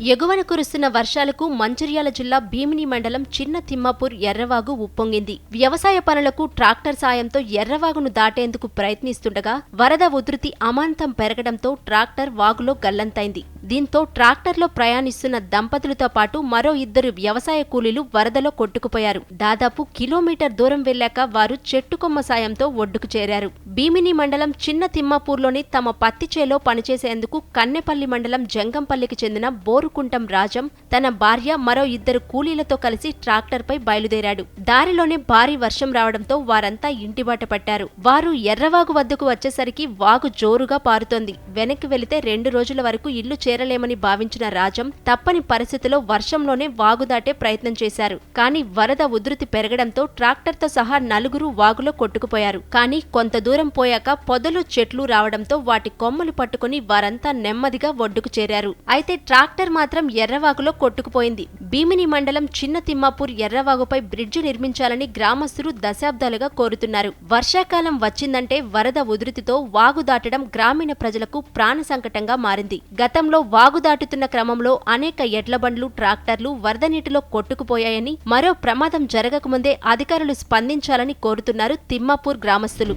ఎగువన కురుస్తున్న వర్షాలకు మంచిర్యాల జిల్లా భీమిని మండలం చిన్న తిమ్మాపూర్ ఎర్రవాగు ఉప్పొంగింది. వ్యవసాయ పనులకు ట్రాక్టర్ సాయంతో ఎర్రవాగును దాటేందుకు ప్రయత్నిస్తుండగా వరద ఉధృతి అమాంతం పెరగడంతో ట్రాక్టర్ వాగులో గల్లంతైంది. దీంతో ట్రాక్టర్లో ప్రయాణిస్తున్న దంపతులతో పాటు మరో ఇద్దరు వ్యవసాయ కూలీలు వరదలో కొట్టుకుపోయారు. దాదాపు కిలోమీటర్ దూరం వెళ్ళాక వారు చెట్టుకొమ్మ సాయంతో ఒడ్డుకు చేరారు. భీమిని మండలం చిన్న తిమ్మాపూర్లోని తమ పత్తి చేలో పనిచేసేందుకు కన్నెపల్లి మండలం జంగంపల్లికి చెందిన బోరుకుంటం రాజం తన భార్య మరో ఇద్దరు కూలీలతో కలిసి ట్రాక్టర్పై బయలుదేరాడు. దారిలోనే భారీ వర్షం రావడంతో వారంతా ఇంటిబాట పట్టారు. వారు ఎర్రవాగు వద్దకు వచ్చేసరికి వాగు జోరుగా పారుతోంది. వెనక్కి వెళితే రెండు రోజుల వరకు ఇల్లు చేరలేమని భావించిన రాజం తప్పని పరిస్థితిలో వర్షంలోనే వాగు దాటే ప్రయత్నం చేశారు. కానీ వరద ఉధృతి పెరగడంతో ట్రాక్టర్తో సహా నలుగురు వాగులో కొట్టుకుపోయారు. కానీ కొంత దూరం పోయాక పొదలు చెట్లు రావడంతో వాటి కొమ్మలు పట్టుకుని వారంతా నెమ్మదిగా ఒడ్డుకు చేరారు. అయితే ట్రాక్టర్ మాత్రం ఎర్రవాగులో కొట్టుకుపోయింది. భీమిని మండలం చిన్న తిమ్మాపూర్ ఎర్రవాగుపై బ్రిడ్జి నిర్మించాలని గ్రామస్తులు దశాబ్దాలుగా కోరుతున్నారు. వర్షాకాలం వచ్చిందంటే వరద ఉధృతితో వాగు దాటడం గ్రామీణ ప్రజలకు ప్రాణ సంకటంగా మారింది. గతంలో వాగు దాటుతున్న క్రమంలో అనేక ఎడ్లబండ్లు ట్రాక్టర్లు వరద నీటిలో కొట్టుకుపోయాయని మరో ప్రమాదం జరగకముందే అధికారులు స్పందించాలని కోరుతున్నారు తిమ్మాపూర్ గ్రామస్తులు.